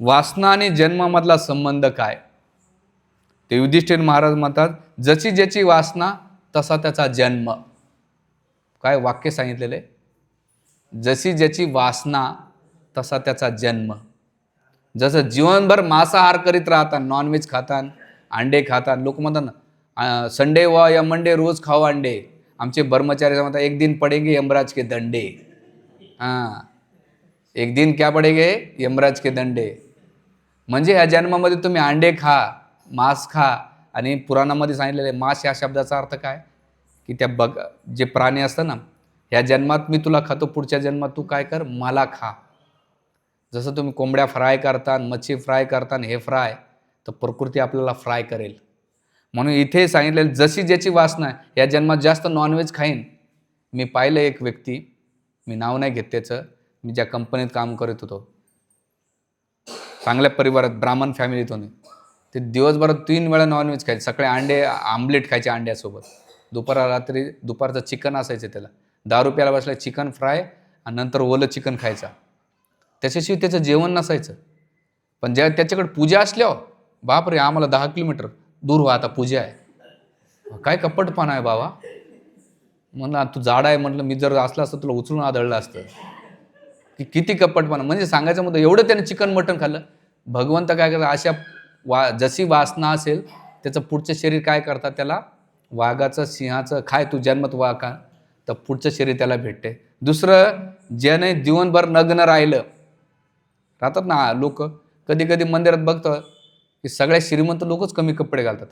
वासना आणि जन्मामधला संबंध काय? ते युधिष्ठिर महाराज म्हणतात जशी ज्याची वासना तसा त्याचा जन्म. काय वाक्य सांगितलेले? जशी ज्याची वासना तसा त्याचा जन्म. जसं जीवनभर मांसाहार करीत राहतात नॉनव्हेज खातात अंडे खातात लोक म्हणतात ना संडे व या मंडे रोज खाओ अंडे. आमचे ब्रह्मचारी म्हणतात एक दिन पडेंगे यमराज के दंडे. हां. एक दिन क्या पडेगे? यमराज के दंडे. म्हणजे या जन्मामध्ये तुम्ही अंडे खा मांस खा आणि पुराणामध्ये सांगितलेले मांस या शब्दाचा अर्थ काय? की त्या बग जे प्राणी असतं ना ह्या जन्मात मी तुला खातो पुढच्या जन्मात तू काय कर? मला खा. जसं तुम्ही कोंबड्या फ्राय करता मच्छी फ्राय करता हे फ्राय तर प्रकृती आपल्याला फ्राय करेल. म्हणून इथे सांगितलेलं जशी ज्याची वासना आहे या जन्मात जास्त नॉनव्हेज खाईन. मी पाहिलं एक व्यक्ती मी नाव नाही घेत त्याचं मी ज्या कंपनीत काम करत होतो. चांगल्या परिवारात ब्राह्मण फॅमिलीतून ते दिवसभरात तीन वेळा नॉनव्हेज खायचे. सकाळी अंडे आमलेट खायचे अंड्यासोबत. दुपारा रात्री दुपारचं चिकन असायचं त्याला. दारू प्यायला बसला चिकन फ्राय आणि नंतर ओलं चिकन खायचा. त्याच्याशिवाय त्याचं जेवण नसायचं. पण ज्या त्याच्याकडे पूजा असल्यावर बाप रे आम्हाला दहा किलोमीटर दूर व्हा आता पूजा आहे. काय कपटपणा आहे बाबा. म्हणलं तू जाड आहे. म्हटलं मी जर असलं असतं तुला उचलून आदळलं असतं. की किती कपटपणा म्हणजे सांगायचं मुद्दा एवढं त्याने चिकन मटण खाल्लं. भगवंत काय करतात अशा वा जशी वासना असेल त्याचं पुढचं शरीर काय करतात त्याला? वाघाचं सिंहाचं खाय तू जन्मत वा का तर पुढचं शरीर त्याला भेटते. दुसरं ज्याने जीवनभर नग्न राहिलं राहतात ना लोक कधी कधी मंदिरात बघतं की सगळ्या श्रीमंत लोकच कमी कपडे घालतात.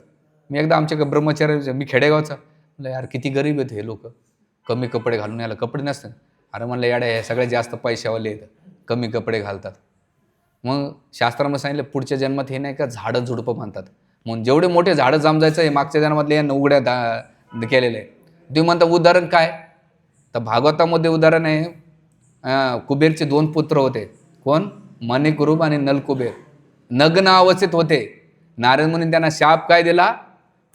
मी एकदा आमच्या ब्रह्मचार्य मी खेडेगावचा म्हटलं यार किती गरीब आहेत हे लोक. कमी कपडे घालून यायला कपडे नसतात. अरे म्हणलं याड्या हे सगळ्यात जास्त पैशावाले आहेत. कमी कपडे घालतात. मग शास्त्रामध्ये सांगितलं पुढच्या जन्मात हे नाही का झाडं झुडपं म्हणतात. म्हणून जेवढे मोठे झाडं जामजायचं हे मागच्या जन्मातले या उघड्या दा केलेले. आहे तुम्ही म्हणता उदाहरण काय? तर भागवतामध्ये उदाहरण आहे कुबेरचे दोन पुत्र होते. कोण? मणिकुरूप आणि नलकुबेर. नग्न अवस्थेत होते. नारायण म्हणून त्यांना शाप काय दिला?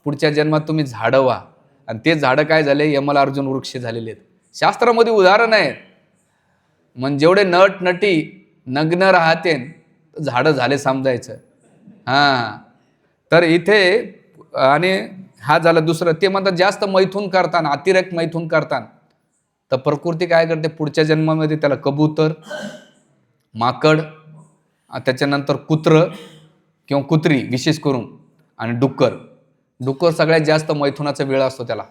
पुढच्या जन्मात तुम्ही झाडं व्हा. आणि ते झाडं काय झाले? यमला अर्जुन वृक्ष झालेले आहेत. शास्त्रामध्ये उदाहरण आहे मग जेवढे नट नटी नग्न राहते झाडं झाले समजायचं. हां. तर इथे आणि हा झालं दुसरं ते म्हणतात जास्त मैथून करताना अतिरेक मैथून करताना. तर प्रकृती काय करते? पुढच्या जन्मामध्ये त्याला कबूतर माकड त्याच्यानंतर कुत्र किंवा कुत्री विशेष करून आणि डुक्कर. डुक्कर सगळ्यात जास्त मैथुनाचा वेळ असतो त्याला.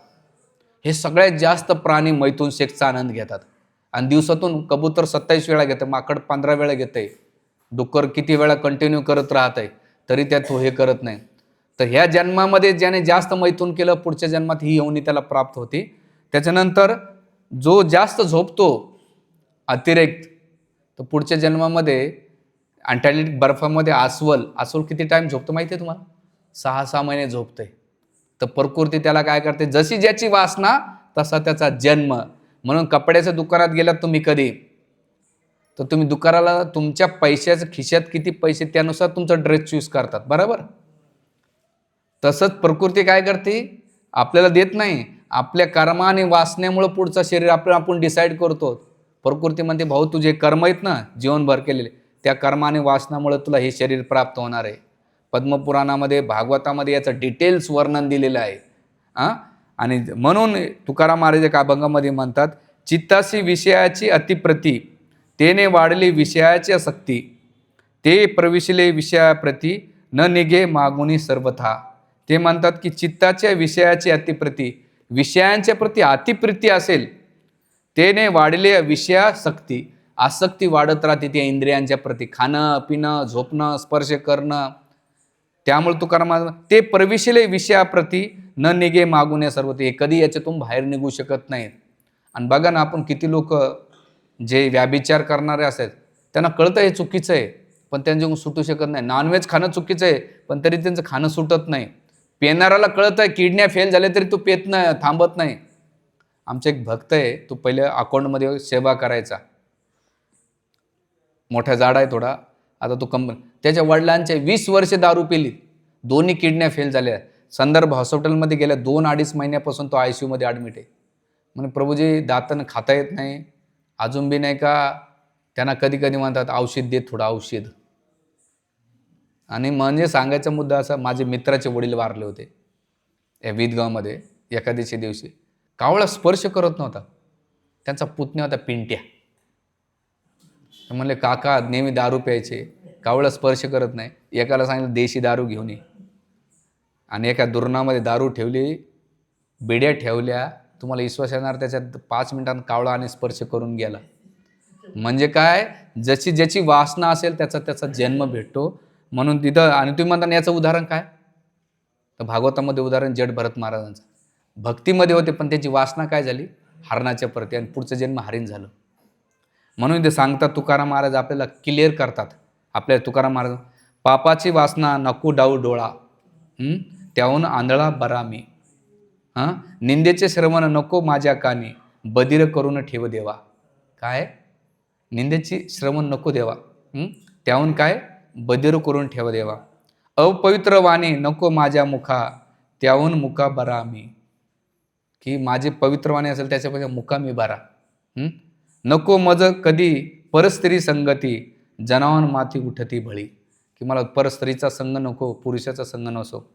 हे सगळ्यात जास्त प्राणी मैथून सेक्सचा आनंद घेतात. आणि दिवसातून कबूतर सत्तावीस वेळा घेतं माकड पंधरा वेळा घेते. डुक्कर किती वेळा कंटिन्यू करत राहत आहे तरी त्यात तो हे करत नाही. तर ह्या जन्मामध्ये ज्याने जास्त मैथून केलं पुढच्या जन्मात ही येऊनही त्याला प्राप्त होती. त्याच्यानंतर जो जास्त झोपतो अतिरिक्त तर पुढच्या जन्मामध्ये अंटार्क्टिक बर्फामध्ये अस्वल अस्वल किती टाईम झोपतो माहिती आहे तुम्हाला? सहा सहा महिने झोपतंय. तर प्रकृती त्याला काय करते? जशी ज्याची वासना तसा त्याचा जन्म. म्हणून कपड्याच्या दुकानात गेलात तुम्ही कधी? तर तुम्ही दुकानाला तुमच्या पैशाच्या खिशात किती पैसे त्यानुसार तुमचा ड्रेस चूज करतात. बरोबर? तसंच प्रकृती काय करते? आपल्याला देत नाही. आपल्या कर्म आणि वासनेमुळं पुढचं शरीर आपण आपण डिसाईड करतो. प्रकृती म्हणते भाऊ तुझे कर्म आहेत ना जीवनभर केलेले. त्या कर्म आणि वासनामुळे तुला हे शरीर प्राप्त होणार आहे. पद्मपुराणामध्ये भागवतामध्ये याचं डिटेल्स वर्णन दिलेलं आहे. हां? आणि म्हणून तुकाराम महाराज एका अभंगामध्ये म्हणतात चित्ताशी विषयाची अतिप्रती तेने वाढली विषयाची आसक्ती ते प्रविशले विषयाप्रती न निघे मागुनी सर्वथा. ते म्हणतात की चित्ताच्या विषयाची अतिप्रती विषयांच्या प्रती अतिप्रीती असेल तेने वाढले विषयासक्ती आसक्ती वाढत राहते त्या इंद्रियांच्या प्रती. खाणं पिणं झोपणं स्पर्श करणं त्यामुळे तुकाराम ते प्रविशिले विषयाप्रती न निघे मागून या सर्व ते कधी याच्यातून बाहेर निघू शकत नाहीत. आणि बघा ना आपण किती लोक जे व्याभिचार करणारे असतात त्यांना कळतं हे चुकीचं आहे पण त्यांच्याकडून सुटू शकत नाही. नॉनव्हेज खाणं चुकीचं आहे पण तरी त्यांचं खाणं सुटत नाही. पेनाराला कळत आहे किडन्या फेल झाल्या तरी तो पेत नाही थांबत नाही. आमचा एक भक्त आहे तो पहिले अकाउंटमध्ये सेवा करायचा. मोठा झाड आहे थोडा. आता तो कंपनी त्याच्या वडिलांचे वीस वर्षे दारू पिली. दोन्ही किडन्या फेल झाल्या. संदर्भ हॉस्पिटलमध्ये गेल्या दोन अडीच महिन्यापासून तो आय सी यूमध्ये ॲडमिट आहे. म्हणे प्रभूजी दातानं खाता येत नाही. अजून बी नाही का? त्यांना कधी कधी म्हणतात औषध दे थोडं औषध. आणि म्हणजे सांगायचा मुद्दा असा माझे मित्राचे वडील वारले होते. या विदगावमध्ये एकादशी दिवशी. कावळा स्पर्श करत नव्हता. त्यांचा पुतण्या होता पिंट्या. तर म्हणले काका नेहमी दारू प्यायचे. कावळा स्पर्श करत नाही. एकाला सांगितलं देशी दारू घेऊन ये. आणि एका दुर्णामध्ये दारू ठेवली बिड्या ठेवल्या तुम्हाला विश्वास येणार त्याच्यात पाच मिनिटांत कावळा आणि स्पर्श करून गेला. म्हणजे काय? जशी ज्याची वासना असेल त्याचा त्याचा जन्म भेटतो. म्हणून तिथं आणि तुम्ही म्हणता याचं उदाहरण काय? तर भागवतामध्ये उदाहरण जड भरत महाराजांचं. भक्तीमध्ये होते पण त्याची वासना काय झाली? हरणाच्या प्रती आणि पुढचं जन्म हरीण झालं. म्हणून ते सांगतात तुकाराम महाराज आपल्याला क्लिअर करतात. आपल्या तुकाराम महाराज पापाची वासना नको डाऊ डोळा. त्याहून आंधळा बरा मी. हां? निंदेचे श्रवण नको माझ्या कानी. बदिर करून ठेव देवा. काय? निंदेची श्रवण नको देवा. त्याहून काय? बदिर करून ठेव देवा. अपवित्र वाणी नको माझ्या मुखा. त्याहून मुका बरा मी. की माझी पवित्र वाणी असेल त्याच्यापेक्षा मुका मी बरा. नको मज कधी परस्त्री संगती. जनावन माती उठती भळी की मला परस्त्रीचा संग नको पुरुषाचा संग नसो.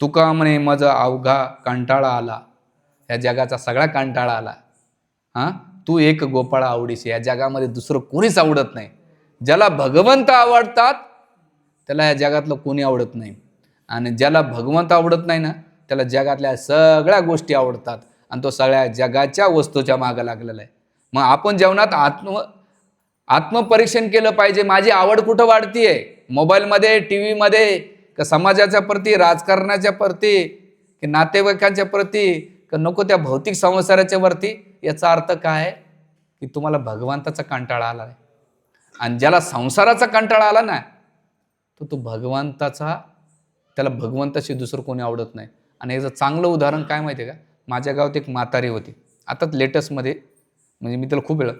तुका म्हणे मज अवघा कंटाळा आला. या जगाचा सगळा कंटाळा आला. हां? तू एक गोपाळा आवडीशी या जगामध्ये दुसरं कोणीच आवडत नाही. ज्याला भगवंत आवडतात त्याला या जगातलं कोणी आवडत नाही. आणि ज्याला भगवंत आवडत नाही ना त्याला जगातल्या सगळ्या गोष्टी आवडतात. आणि तो सगळ्या जगाच्या वस्तूच्या मागं लागलेला आहे. मग आपण जेवणात आत्म आत्मपरीक्षण केलं पाहिजे. माझी आवड कुठं वाढतीये? मोबाईलमध्ये टी व्हीमध्ये का समाजाच्या प्रती राजकारणाच्या प्रती की नातेवाईकांच्या प्रती का नको त्या भौतिक संसाराच्या वरती? याचा अर्थ काय आहे? की तुम्हाला भगवंताचा कंटाळा आला आहे आणि ज्याला संसाराचा कंटाळा आला ना तो तो भगवंताचा त्याला भगवंताशी दुसरं कोणी आवडत नाही. आणि याचं चांगलं उदाहरण काय माहिती आहे का? माझ्या गावात एक म्हातारी होती. आताच लेटेस्टमध्ये म्हणजे मी त्याला खूप वेळ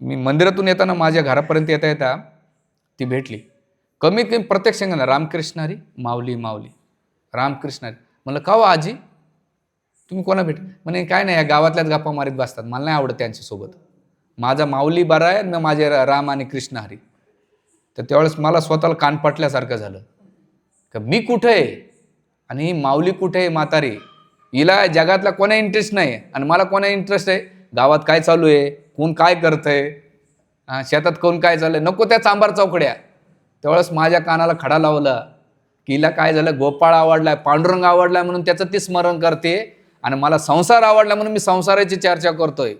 मी मंदिरातून येताना माझ्या घरापर्यंत येता येता ती भेटली. कमीत कमी प्रत्येक रामकृष्ण रामकृष्णारी माऊली माऊली. रामकृष्णारी म्हणलं का हो आजी? तुम्ही कोणा भेट म्हणे काय नाही या गावातल्याच गप्पा मारीत बसतात. मला नाही आवडत त्यांच्यासोबत माझा माऊली बरा आहे आणि माझे राम आणि कृष्ण हरी. तर त्यावेळेस मला स्वतःला कान पटल्यासारखं झालं. का मी कुठं आहे? आणि ही माऊली कुठे आहे म्हातारी? हिला जगातला कोणा इंटरेस्ट नाही आणि मला कोणा इंटरेस्ट आहे? गावात काय चालू आहे? कोण काय करतंय? शेतात कोण काय झालं नको त्या चांबार चौकड्या. त्यावेळेस माझ्या कानाला खडा लावला की काय झालं? गोपाळ आवडलाय पांडुरंग आवडलाय म्हणून त्याचं ती स्मरण करते आणि मला संसार आवडला म्हणून मी संसाराची चर्चा करतोय.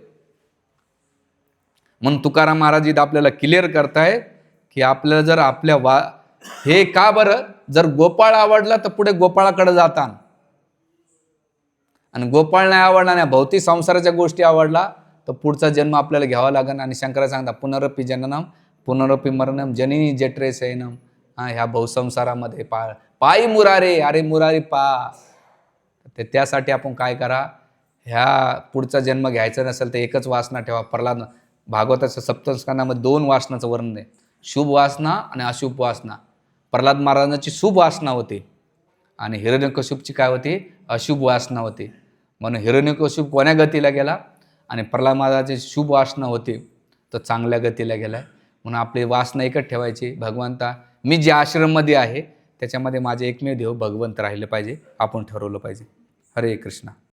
म्हणून तुकाराम महाराज इथं आपल्याला क्लिअर करताय की आपल्याला जर आपल्या वा हे का बरं? जर गोपाळ आवडला तर पुढे गोपाळाकडे जाता आणि गोपाळ नाही आवडला नाही भौतिक संसाराच्या गोष्टी आवडला तर पुढचा जन्म आपल्याला घ्यावा लागेल आणि शंकरा सांगता पुनरपी जननम पुनरपी मरणम जननी जठरे सैनम हा ह्या बहुसंसारामध्ये पा पायी मुरारे अरे मुरारी पा. तर त्यासाठी आपण काय करा ह्या पुढचा जन्म घ्यायचा नसेल तर एकच वासना ठेवा. प्रल्हाद भागवताच्या सप्तस्कंदामध्ये दोन वासनाचं वर्णन आहे. शुभ वासना आणि अशुभ वासना. प्रल्हाद महाराजांची शुभ वासना होती. आणि हिरण्यकशुभची काय होती? अशुभ वासना होती. म्हणून हिरण्यकश्यप कोण्या गतीला गेला? आणि प्रल्हाद शुभ वासना होते तर चांगल्या गतीला गेलाय. म्हणून आपली वासना एकच ठेवायची भगवंता मी ज्या आश्रममध्ये आहे त्याच्यामध्ये माझे एकमेव देव भगवंत राहिले पाहिजे आपण ठरवलं पाहिजे. हरे कृष्णा.